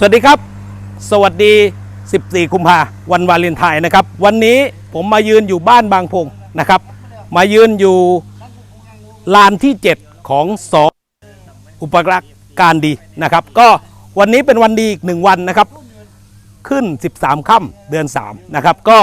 สวัสดีครับ สวัสดี 14 กุมภาวันวาเลนไทน์นะครับ วันนี้ผมมายืนอยู่บ้านบางพงนะครับ มายืนอยู่ลานที่ 7 ของสออุปกรณ์การดีนะครับ ก็วันนี้เป็นวันดีอีกหนึ่งวันนะครับ ขึ้น 13 ค่ำเดือน 3 นะครับ ก็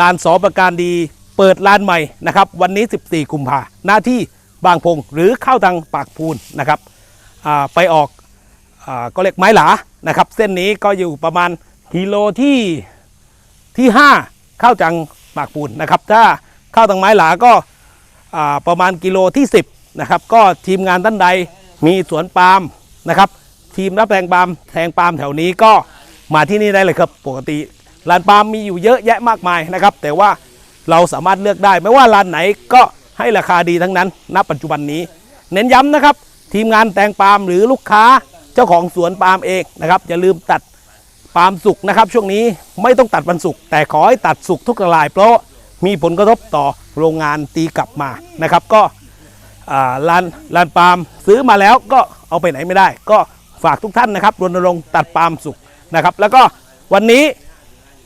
ลานสอประการดีเปิดลานใหม่นะครับ วันนี้ 14 กุมภาหน้าที่บางพงหรือเข้าทางปากพูนนะครับไปออก ก็เรียกไม้หลานะครับ เส้นนี้ก็อยู่ประมาณกิโลที่ที่ 5 เข้าจังปากปูนนะครับ ถ้าเข้าทางไม้หลาก็าประมาณกิโลที่ 10นะครับก็ทีมงานท่านใดมีสวนปาล์มนะครับ ทีมรับแทงปาล์มแทงปาล์มแถวนี้ก็มาที่นี่ได้เลยครับปกติลานปาล์มมีอยู่เยอะแยะมากมายนะครับ แต่ว่าเราสามารถเลือกได้ ไม่ว่าลานไหนก็ให้ราคาดีทั้งนั้น ณ ปัจจุบันนี้ เน้นย้ำนะครับ ทีมงานแตงปาล์มหรือลูกค้า จ้าของสวนปาล์มเองนะครับอย่าลืมตัดปาล์มสุกนะครับ ช่วงนี้ไม่ต้องตัดวันศุกแต่ขอให้ตัดสุกทุกราย เพราะมีผลกระทบต่อโรงงานตีกลับมานะครับ ก็ลานลานปาล์มซื้อมาแล้วก็เอาไปไหนไม่ได้ ก็ฝากทุกท่านนะครับรณรงค์ตัดปาล์มสุกนะครับ แล้วก็วันนี้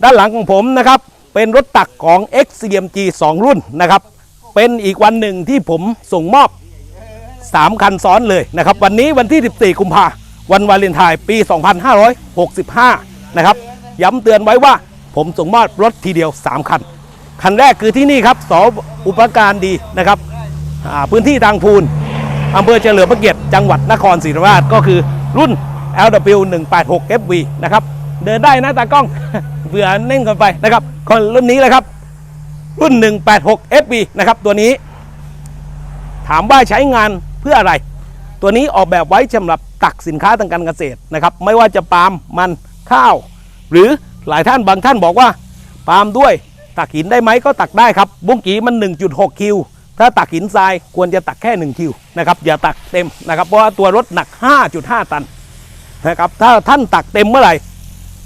ด้านหลังของผมนะครับ เป็นรถตักของ XCMG 2 รุ่นนะครับ เป็นอีกวันหนึ่งที่ผมส่งมอบ 3 คันซ้อนเลยนะครับ วันนี้วันที่ 14 กุมภา วันวาเลนไทน์ปี 2565 นะครับ ย้ำเตือนไว้ว่าผมส่งมอบรถทีเดียว 3 คัน คันแรกคือที่นี่ครับสออุปการดีนะครับ พื้นที่ทางพูนอำเภอเฉลิมพระเกียรติจังหวัดนครศรีธรรมราชก็คือรุ่น LW 186 FV นะครับ เดินได้นะตากล้องเบื่อเน่งกันไปนะครับคนรุ่นนี้เลยครับ รุ่น 186 FV นะครับ ตัวนี้ ถามว่าใช้งานเพื่ออะไร ตัวนี้ออกแบบไว้สำหรับ ตักสินค้าทางการเกษตรนะครับไม่ว่าจะปาล์มมันข้าว หรือหลายท่านบางท่านบอกว่าปาล์มด้วยตักหินได้ไหมก็ตักได้ครับ บุ้งกีมัน 1.6 คิว ถ้าตักหินทรายควรจะตักแค่ 1 คิวนะครับอย่าตักเต็มนะครับเพราะว่าตัวรถหนัก 5.5 ตันนะครับถ้าท่านตักเต็มเมื่อไหร่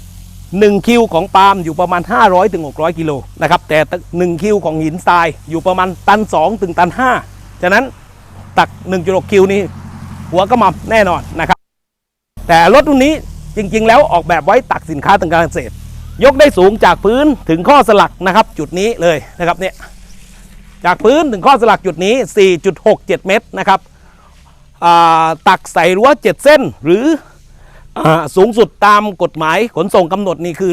1คิวของปาล์มอยู่ประมาณ 500ถึง600กิโลนะครับแต่ 1 คิวของหินทรายอยู่ประมาณตัน2ถึงตัน5ฉะนั้นตัก 1.6 คิวนี่ หัวก็มาแน่นอนนะครับ แต่รถรุ่นนี้จริงๆ แล้วออกแบบไว้ตักสินค้าทางการเกษตร ยกได้สูงจากพื้นถึงข้อสลักนะครับ จุดนี้เลยนะครับเนี่ยจากพื้นถึงข้อสลักจุดนี้ 4.67 เมตรนะครับตักใส่รั้ว 7 เส้นหรืออสูงสุดตามกฎหมายขนส่งกำหนดนี่คือ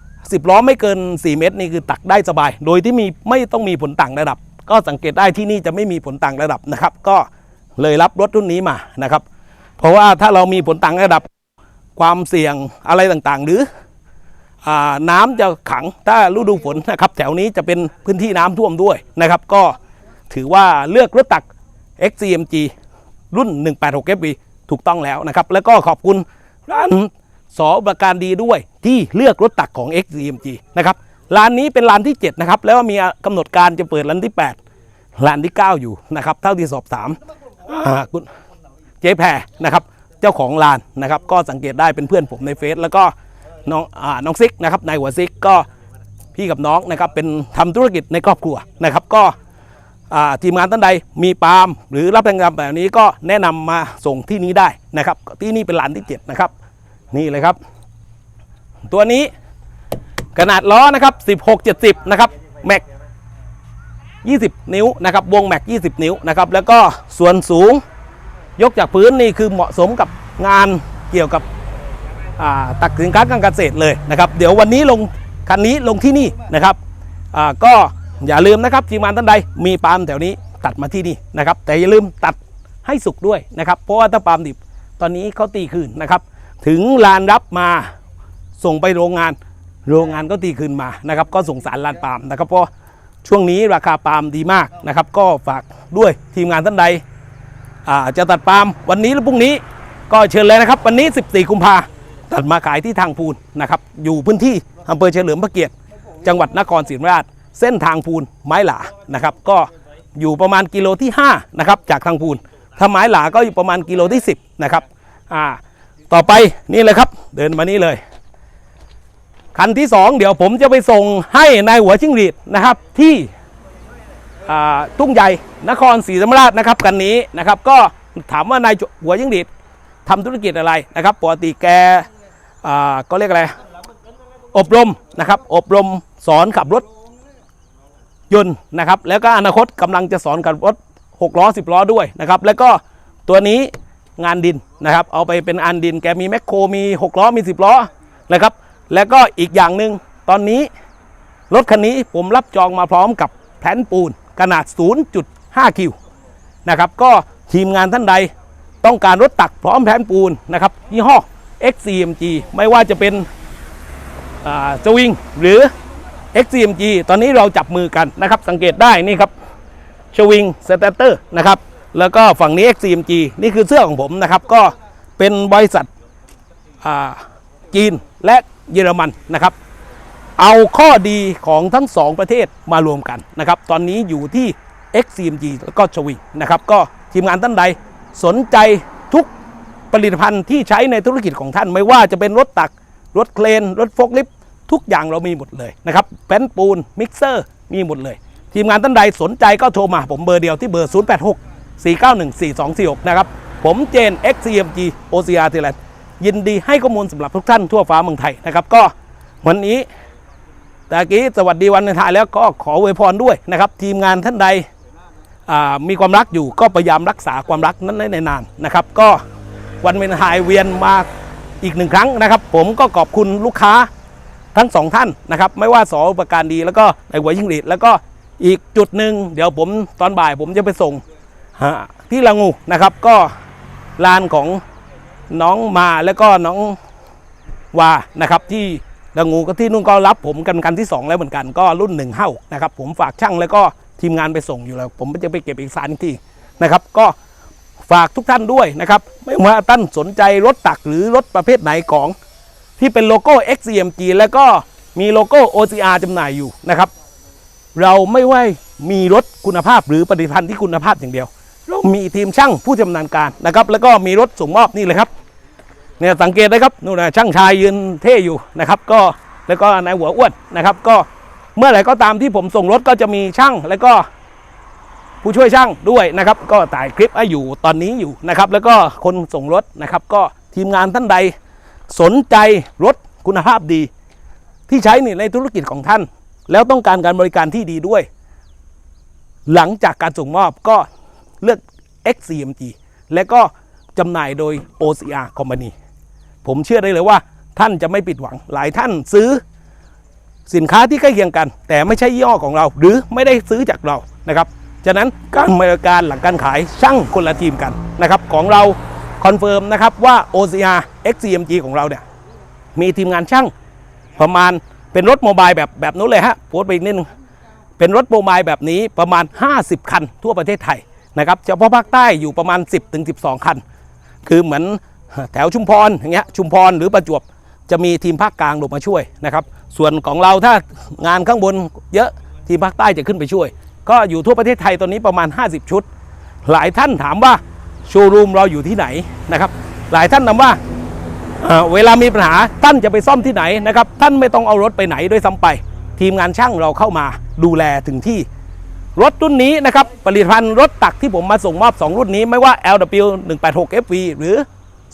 10 ล้อไม่เกิน 4 เมตร นี่คือตักได้สบาย โดยที่มีไม่ต้องมีผลต่างระดับ ก็สังเกตได้ที่นี่จะไม่มีผลต่างระดับนะครับ ก็ เลยรับรถรุ่นนี้มานะครับ เพราะว่าถ้าเรามีผลต่างระดับความเสี่ยงอะไรต่างๆ หรืออน้ำจะขังถ้าฤดูฝนนะครับ แถวนี้จะเป็นพื้นที่น้ำท่วมด้วยนะครับ ก็ถือว่าเลือกรถตัก XCMG รุ่น 186 FV ถูกต้องแล้วนะครับ แล้วก็ขอบคุณร้านสอประการดีด้วยที่เลือกรถตักของ XCMG นะครับร้านนี้เป็นร้านที่ 7 นะครับ แล้วมีกำหนดการจะเปิดร้านที่ 8ร้านที่ 9 อยู่นะครับ เท่าที่สอบถาม คุณเจ๊แพรนะครับ เจ้าของร้านนะครับ ก็สังเกตได้เป็นเพื่อนผมในเฟซแล้วก็น้องอ่าน้องซิกนะครับนายหัวซิกก็พี่กับน้องนะครับเป็นทำธุรกิจในครอบครัวนะครับ ก็อ่าทีมงานท่านใดมีปาล์มหรือรับแรงงานแบบนี้ก็แนะนำมาส่งที่นี้ได้นะครับ ที่นี่เป็นลานที่7นะครับ นี่เลยครับ ตัวนี้ขนาดล้อนะครับ 16 70 นะครับแม็ก 20 นิ้วนะครับวงแม็ก 20 นิ้วนะครับแล้วก็ส่วนสูงยกจากพื้นนี่คือเหมาะสมกับงานเกี่ยวกับตักสินค้าการเกษตรเลยนะครับ เดี๋ยววันนี้ลงคันนี้ลงที่นี่นะครับก็อย่าลืมนะครับทีมงานท่านใดมีปาล์มแถวนี้ตัดมาที่นี่นะครับ แต่อย่าลืมตัดให้สุกด้วยนะครับ เพราะว่าถ้าปาล์มดิบตอนนี้เขาตีคืนนะครับ ถึงลานรับมาส่งไปโรงงาน โรงงานก็ตีคืนมานะครับ ก็ส่งสารลานปาล์มนะครับเพราะ ช่วงนี้ราคาปาล์มดีมากนะครับ ก็ฝากด้วยทีมงานท่านใดจะตัดปาล์มวันนี้หรือพรุ่งนี้ก็เชิญเลยนะครับ วันนี้ 14 กุมภาตัดมาขายที่ทางพูนนะครับ อยู่พื้นที่อำเภอเฉลิมพระเกียรติ จังหวัดนครศรีธรรมราช เส้นทางพูนไม้หลานะครับ ก็อยู่ประมาณกิโลที่5นะครับจากทางพูนถ้าไม้หลาก็อยู่ประมาณกิโลที่ 10นะครับอ่าต่อไปนี่เลยครับ เดินมานี่เลย คันที่ 2 เดี๋ยวผมจะไปส่งให้นายหัวชิงหรีดนะครับที่ทุ่งใหญ่นครศรีธรรมราชนะครับกันนี้นะครับ ก็ถามว่านายหัวยิ่งดีดทำธุรกิจอะไรนะครับปกติแกก็เรียกอะไรอบรมนะครับ อบรมสอนขับรถยนต์นะครับ แล้วก็อนาคตกำลังจะสอนขับรถ6ล้อ10ล้อด้วยนะครับ แล้วก็ตัวนี้งานดินนะครับ เอาไปเป็นอันดินแกมีแมคโครมี 6 ล้อมี 10 ล้อนะครับ แล้วก็อีกอย่างหนึ่งตอนนี้รถคันนี้ผมรับจองมาพร้อมกับแผ่นปูนขนาด 0.5 คิวนะครับก็ทีมงานท่านใดต้องการรถตักพร้อมแผ่นปูนนะครับยี่ห้อ XCMG ไม่ว่าจะเป็นสวิงหรือ XCMG ตอนนี้เราจับมือกันนะครับ สังเกตได้นี่ครับชวิงสเตเตอร์นะครับ แล้วก็ฝั่งนี้ XCMG นี่คือเสื้อของผมนะครับ ก็เป็นบริษัทจีนและ เยอรมันนะครับ เอาข้อดีของทั้งสองประเทศมารวมกันนะครับ ตอนนี้อยู่ที่ XCMG แล้วก็ชวิงนะครับ ก็ทีมงานท่านใดสนใจทุกผลิตภัณฑ์ที่ใช้ในธุรกิจของท่าน ไม่ว่าจะเป็นรถตัก รถเครนรถโฟล์คลิฟทุกอย่างเรามีหมดเลยนะครับแป้นปูน มิกเซอร์ มีหมดเลย ทีมงานท่านใดสนใจก็โทรมา ผมเบอร์เดียวที่เบอร์ 086 491 4246 นะครับ ผมเจน XCMG OCR Thailand ยินดีให้ข้อมูลสำหรับทุกท่านทั่วฟ้าเมืองไทยนะครับก็วันนี้ตะกี้สวัสดีวันในไทายแล้วก็ขออวยพรด้วยนะครับ ทีมงานท่านใดมีความรักอยู่ก็พยายามรักษาความรักนั้นในนานนะครับ ก็วันเลนไทน์เวียนมาอีกหนึ่งครั้งนะครับ ผมก็ขอบคุณลูกค้าทั้งสองท่านนะครับ ไม่ว่าสอประการดีแล้วก็ในหัวยิ่งหรีดแล้วก็อีกจุดหนึ่งเดี๋ยวผมตอนบ่ายผมจะไปส่งที่ละงูนะครับ ก็ลานของ น้องมาแล้วก็น้องวานะครับที่ดังงูก็ที่นู่นก็รับผมกันกันที่ 2 แล้วเหมือนกันก็รุ่นหนึ่งเฮ้านะครับผมฝากช่างแล้วก็ทีมงานไปส่งอยู่แล้ว ผมจะไปเก็บเอกสารอีกทีนะครับ ก็ฝากทุกท่านด้วยนะครับ ไม่ว่าท่านสนใจรถตักหรือรถประเภทไหนของที่เป็นโลโก้ XCMG แล้วก็มีโลโก้ OCR จำหน่ายอยู่นะครับ เราไม่ว่ามีรถคุณภาพหรือผลิตภัณฑ์ที่คุณภาพอย่างเดียว เรามีทีมช่างผู้ชำนาญการนะครับ แล้วก็มีรถส่งมอบนี่เลยครับเนี่ยสังเกตได้ครับนู่นนะช่างชายยืนเท่อยู่นะครับ ก็แล้วก็นายหัวอ้วนนะครับ ก็เมื่อไหร่ก็ตามที่ผมส่งรถก็จะมีช่างแล้วก็ผู้ช่วยช่างด้วยนะครับ ก็ถ่ายคลิปให้อยู่ตอนนี้อยู่นะครับ แล้วก็คนส่งรถนะครับ ก็ทีมงานท่านใด สนใจรถคุณภาพดี ที่ใช้ในธุรกิจของท่าน แล้วต้องการการบริการที่ดีด้วย หลังจากการส่งมอบก็ เลือก XCMG และก็จำหน่ายโดย OCR Company ผมเชื่อได้เลยว่าท่านจะไม่ผิดหวัง หลายท่านซื้อสินค้าที่ใกล้เคียงกัน แต่ไม่ใช่ย่อของเรา หรือไม่ได้ซื้อจากเรานะครับฉะนั้นการบริการหลังการขายช่างคนละทีมกันนะครับของเราคอนเฟิร์มนะครับว่า OCR XCMG ของเราเนี่ยมีทีมงานช่างประมาณเป็นรถโมบายแบบแบบนู้นเลยฮะโพสต์ไปอีกนิดนึงเป็นรถโมบายแบบนี้ประมาณ 50 คันทั่วประเทศไทย นะครับเฉพาะภาคใต้อยู่ประมาณ 10ถึง12 คัน คือเหมือนแถวชุมพรอย่างเงี้ยชุมพรหรือประจวบจะมีทีมภาคกลางลงมาช่วยนะครับส่วนของเราถ้างานข้างบนเยอะทีมภาคใต้จะขึ้นไปช่วย ก็อยู่ทั่วประเทศไทยตอนนี้ประมาณ 50 ชุด หลายท่านถามว่าโชว์รูมเราอยู่ที่ไหนนะครับหลายท่านถามว่าเอ่อเวลามีปัญหาท่านจะไปซ่อมที่ไหนนะครับท่านไม่ต้องเอารถไปไหนด้วยซ้ำไป ทีมงานช่างเราเข้ามาดูแลถึงที่ รถรุ่นนี้นะครับผลิตภัณฑ์รถตักที่ผมมาส่งมอบ 2 รุ่นนี้ไม่ว่า LW 186 FV หรือ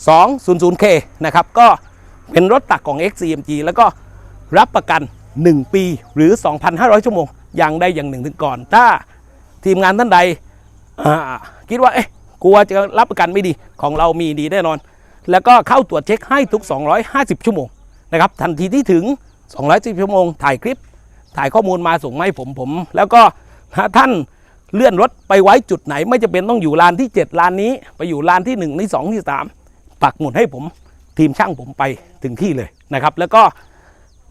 200K นะครับก็เป็นรถตักของ XCMG แล้วก็รับประกัน 1 ปีหรือ 2,500 ชั่วโมง อย่างใดอย่างหนึ่งถึงก่อน ถ้าทีมงานท่านใดคิดว่าเอ๊ะกลัวจะรับประกันไม่ดีของเรามีดีแน่นอน แล้วก็เข้าตรวจเช็คให้ทุก 250 ชั่วโมงนะครับทันทีที่ถึง 210 ชั่วโมง ถ่ายคลิป ถ่ายข้อมูลมาส่งมาให้ผมผม แล้วก็ ถ้าท่านเลื่อนรถไปไว้จุดไหน ไม่จะเป็นต้องอยู่ลานที่ 7ลานนี้ ไปอยู่ลานที่ 1 ที่ 2 ที่ 3 ปักหมุดให้ผมทีมช่างผมไปถึงที่เลยนะครับ แล้วก็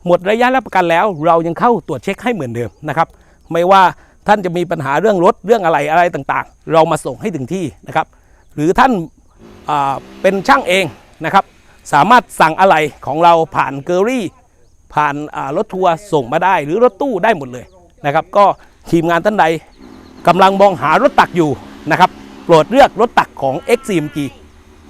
หมดระยะรับประกันแล้ว เรายังเข้าตรวจเช็คให้เหมือนเดิมนะครับ ไม่ว่าท่านจะมีปัญหาเรื่องรถเรื่องอะไรอะไรต่างๆ เรามาส่งให้ถึงที่นะครับ หรือท่านเป็นช่างเองนะครับ สามารถสั่งอะไรของเราผ่านเกอรี่ ผ่านรถทัวร์ส่งมาได้ หรือรถตู้ได้หมดเลยนะครับ ก็ ทีมงานท่านใดกำลังมองหารถตักอยู่นะครับโปรดเลือกรถตักของ XCMG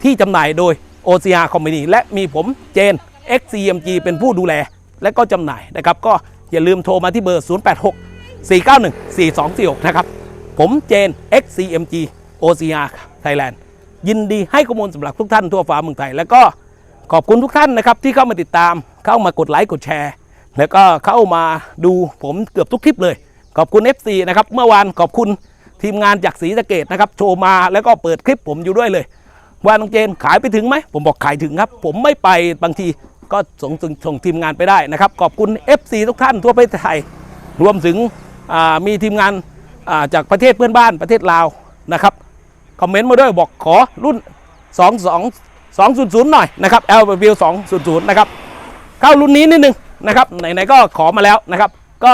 ที่จำหน่ายโดย OCR Company และมีผมเจน XCMG เป็นผู้ดูแลและก็จำหน่ายนะครับ ก็อย่าลืมโทรมาที่เบอร์ 086 491 4246 นะครับ ผมเจน XCMG OCR Thailand ยินดีให้ข้อมูลสำหรับทุกท่านทั่วฟ้าเมืองไทย แล้วก็ขอบคุณทุกท่านนะครับ ที่เข้ามาติดตามเข้ามากดไลค์กดแชร์ แล้วก็เข้ามาดูผมเกือบทุกคลิปเลย ขอบคุณ FC นะครับเมื่อวานขอบคุณทีมงานจากศรีสะเกดนะครับโชว์มาแล้วก็เปิดคลิปผมอยู่ด้วยเลย ว่าน้องเจนขายไปถึงไหม ผมบอกขายถึงครับ ผมไม่ไปบางทีก็ส่งส่งส่งทีมงานไปได้นะครับ ขอบคุณ FC ทุกท่านทั่วประเทศไทย รวมถึงมีทีมงานาจากประเทศเพื่อนบ้านประเทศลาวนะครับคอมเมนต์มาด้วยบอกขอรุ่น 2 2 200 หน่อยนะครับ L W 200 นะครับ เข้ารุ่นนี้นิดนึงนะครับไหนๆก็ขอมาแล้วนะครับ ก็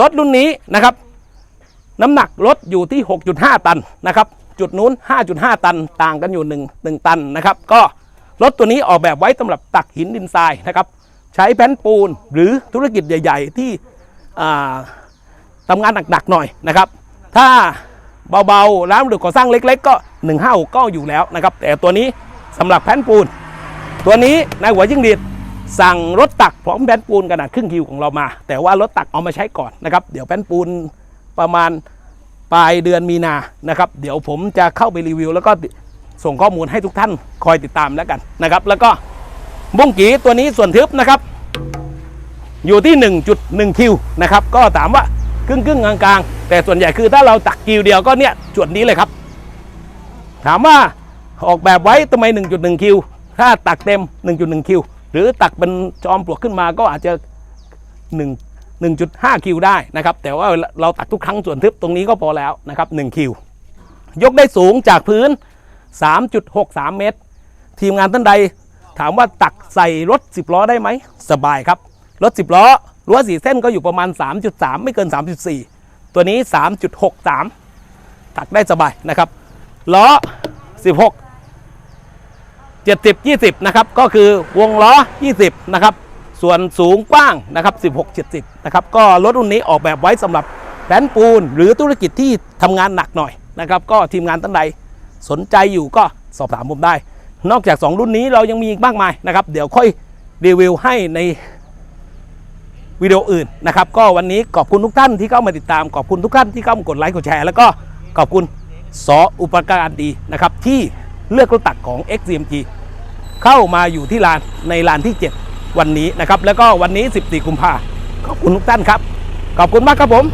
รถรุ่นนี้นะครับ น้ำหนักรถอยู่ที่ 6.5 ตันนะครับ จุดนู้น 5.5 ตันต่างกันอยู่1 1ตันนะครับ ก็รถตัวนี้ออกแบบไว้สำหรับตักหินดินทรายนะครับ ใช้แผ่นปูนหรือธุรกิจใหญ่ ๆ ที่ทำงานหนักๆหน่อยนะครับ ถ้าเบาๆร้านหรือก่อสร้างเล็ก ๆ ก็ 156ก็อยู่แล้วนะครับ แต่ตัวนี้สำหรับแผ่นปูน ตัวนี้นายหัวยิ่งดีด สั่งรถตักพร้อมแผ่นปูนขนาดครึ่งคิวของเรามา แต่ว่ารถตักเอามาใช้ก่อนนะครับเดี๋ยวแผ่นปูนประมาณปลายเดือนมีนานะครับ เดี๋ยวผมจะเข้าไปรีวิว แล้วก็ส่งข้อมูลให้ทุกท่านคอยติดตามแล้วกันนะครับ แล้วก็บุ้งกีตัวนี้ส่วนทึบนะครับ อยู่ที่ 1.1 คิวนะครับก็ถามว่าครึ่งครึ่งกลางๆแต่ส่วนใหญ่คือถ้าเราตักคิวเดียวก็เนี่ยจุดนี้เลยครับ ถามว่าออกแบบไว้ทำไม 1.1 คิว ถ้าตักเต็ม 1.1 คิว หรือตักเป็นจอมปลวกขึ้นมาก็อาจจะ1 1.5 คิวได้นะครับ แต่ว่าเราตักทุกครั้งส่วนทึบตรงนี้ก็พอแล้วนะครับ1คิว ยกได้สูงจากพื้น 3.63 เมตร ทีมงานท่านใดถามว่าตักใส่รถ 10 ล้อได้ไหม สบายครับ รถ 10 ล้อรั้วสีเส้นก็อยู่ประมาณ 3.3 ไม่เกิน 3.4 ตัวนี้ 3.63 ตักได้สบายนะครับ ล้อ 16 70 20 นะครับ ก็คือวงล้อ 20 นะครับ ส่วนสูงกว้างนะครับ 16 70 นะครับ ก็รถรุ่นนี้ออกแบบไว้สำหรับแผนปูน หรือธุรกิจที่ทำงานหนักหน่อยนะครับ ก็ทีมงานท่านใดสนใจอยู่ก็สอบถามผมได้ นอกจาก 2 รุ่นนี้เรายังมีอีกมากมายนะครับ เดี๋ยวค่อยรีวิวให้ในวิดีโออื่นนะครับ ก็วันนี้ขอบคุณทุกท่านที่เข้ามาติดตาม ขอบคุณทุกท่านที่เข้ามากดไลค์กดแชร์ แล้วก็ขอบคุณสออุปการดีนะครับที่ เลือกรถตักของ XCMG เข้ามาอยู่ที่ลานในลานที่ 7 วันนี้นะครับ แล้วก็วันนี้ 14 กุมภาขอบคุณทุกท่านครับ ขอบคุณมากครับผม